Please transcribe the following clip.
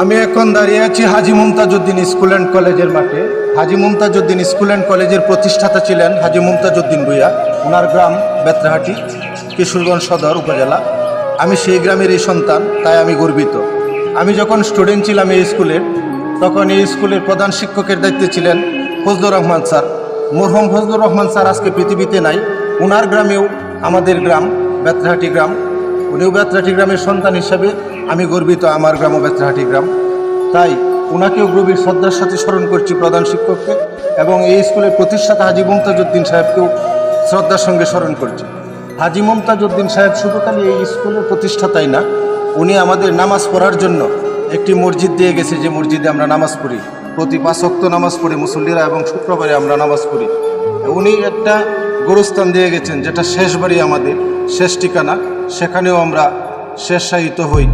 আমি এখন দাঁড়িয়ে আছি হাজি মুমতাজউদ্দিন স্কুল অ্যান্ড কলেজের মাঠে। হাজি মুমতাজউদ্দিন স্কুল অ্যান্ড কলেজের প্রতিষ্ঠাতা ছিলেন হাজি মুমতাজউদ্দিন ভুইয়া। ওনার গ্রাম বেত্রাহাটি, কিশোরগঞ্জ সদর উপজেলা। আমি সেই গ্রামেরই সন্তান, তাই আমি গর্বিত। আমি যখন স্টুডেন্ট ছিলাম এই স্কুলের তখন এই স্কুলের প্রধান শিক্ষকের দায়িত্বে ছিলেন ফজলুর রহমান স্যার। মরহম ফজলুর রহমান স্যার আজকে পৃথিবীতে নাই। ওনার গ্রামেও আমাদের গ্রাম, বেত্রাহাটি গ্রাম উনিও বেত্রাহাটি গ্রামের সন্তান হিসাবে, আমি গর্বিত আমার গ্রাম বেত্রাহাটি গ্রাম। তাই ওনাকেও গভীর শ্রদ্ধার সাথে স্মরণ করছি প্রধান শিক্ষককে এবং এই স্কুলের প্রতিষ্ঠাতা হাজি মুমতাজউদ্দিন সাহেবকেও শ্রদ্ধার সঙ্গে স্মরণ করছি। হাজি মুমতাজউদ্দিন সাহেব শুধু খালি এই স্কুলের প্রতিষ্ঠাতাই না, উনি আমাদের নামাজ পড়ার জন্য একটি মসজিদ দিয়ে গেছে যে মসজিদে আমরা নামাজ পড়ি। প্রতি পাঁচক্ত নামাজ পড়ি মুসল্লিরা এবং শুক্রবারে আমরা নামাজ পড়ি। উনি একটা গুরুস্থান দিয়ে গেছেন, যেটা শেষ বাড়ি আমাদের, শেষ ঠিকানা। সেখানেও আমরা শেষায়িত হই।